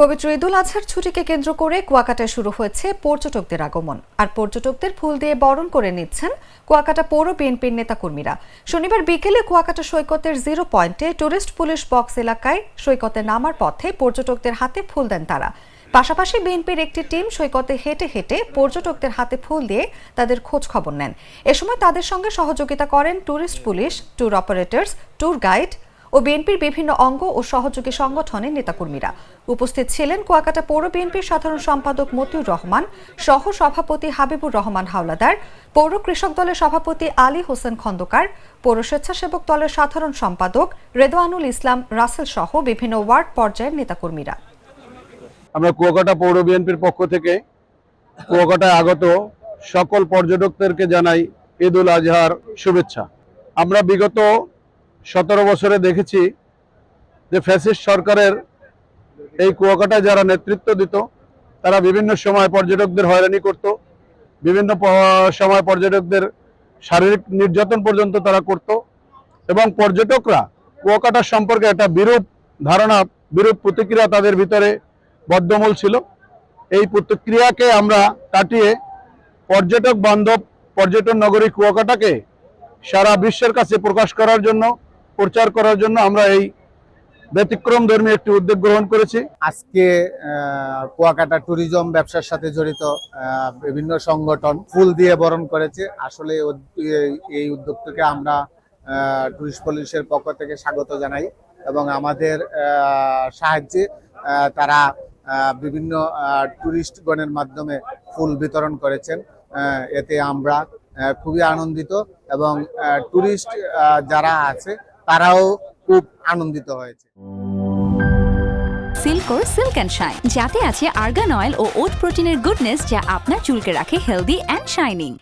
পবিত্র ঈদুল আজহার ছুটিকে কেন্দ্র করে কুয়াকাটায় শুরু হয়েছে পর্যটকদের আগমন। আর পর্যটকদের ফুল দিয়ে বরণ করে নিচ্ছেন কুয়াকাটা পৌর বিএনপির নেতাকর্মীরা। শনিবার বিকেলে কুয়াকাটা সৈকতের জিরো পয়েন্টে টুরিস্ট পুলিশ বক্স এলাকায় সৈকতে নামার পথে পর্যটকদের হাতে ফুল দেন তারা। পাশাপাশি বিএনপির একটি টিম সৈকতে হেঁটে হেঁটে পর্যটকদের হাতে ফুল দিয়ে তাদের খোঁজ খবর নেন। এ সময় তাদের সঙ্গে সহযোগিতা করেন tourist police, tour operators, tour guide ও বিএনপির বিভিন্ন অঙ্গ ও সহযোগী সংগঠনের নেতাকর্মীরা উপস্থিত ছিলেন কুয়াকাটা পৌর বিএনপির সাধারণ সম্পাদক মতিউর রহমান, সহ সভাপতি হাবিবুর রহমান হাওলাদার, পৌর কৃষক দলের সভাপতি আলী হোসেন খন্দকার, পৌর স্বেচ্ছাসেবক দলের সাধারণ সম্পাদক রেদওয়ানুল ইসলাম রাসেল সহ বিভিন্ন ওয়ার্ড পর্যায়ের নেতাকর্মীরা। আমরা কুয়াকাটা পৌর বিএনপির পক্ষ থেকে কুয়াকাটায় আগত সকল পর্যটকদেরকে জানাই ঈদ উল আজহার শুভেচ্ছা। আমরা বিগত সতেরো বছরে দেখেছি যে ফ্যাসিস্ট সরকারের এই কুয়াকাটায় যারা নেতৃত্ব দিত, তারা বিভিন্ন সময় পর্যটকদের হয়রানি করত, বিভিন্ন সময় পর্যটকদের শারীরিক নির্যাতন পর্যন্ত তারা করত এবং পর্যটকরা কুয়াকাটা সম্পর্কে একটা বিরূপ ধারণা, বিরূপ প্রতিক্রিয়া তাদের ভিতরে বদ্ধমূল ছিল। এই প্রতিক্রিয়াকে আমরা কাটিয়ে পর্যটক বান্ধব, পর্যটন নগরী কুয়াকাটাকে সারা বিশ্বের কাছে প্রকাশ করার জন্য প্রচার করার জন্য আমরা এই ব্যতিক্রম ধর্মী একটি উদ্যোগ গ্রহণ করেছি। আজকে কুয়াকাটা ট্যুরিজম ব্যবসার সাথে জড়িত বিভিন্ন সংগঠন ফুল দিয়ে বরণ করেছে। আসলে এই উদ- এই- এই উদ্যোগটিকে আমরা টুরিস্ট পুলিশের পক্ষ থেকে স্বাগত জানাই এবং আমাদের সাহায্যে তারা বিভিন্ন টুরিস্টগণের মাধ্যমে ফুল বিতরণ করেছেন। এতে আমরা খুবই আনন্দিত এবং টুরিস্ট যারা আছে তারাও খুব আনন্দিত হয়েছে। সিল্কোর সিল্ক অ্যান্ড শাইন, যাতে আছে আর্গান অয়েল ও ওট প্রোটিনের গুডনেস যা আপনার চুলকে রাখে হেলদি অ্যান্ড শাইনিং।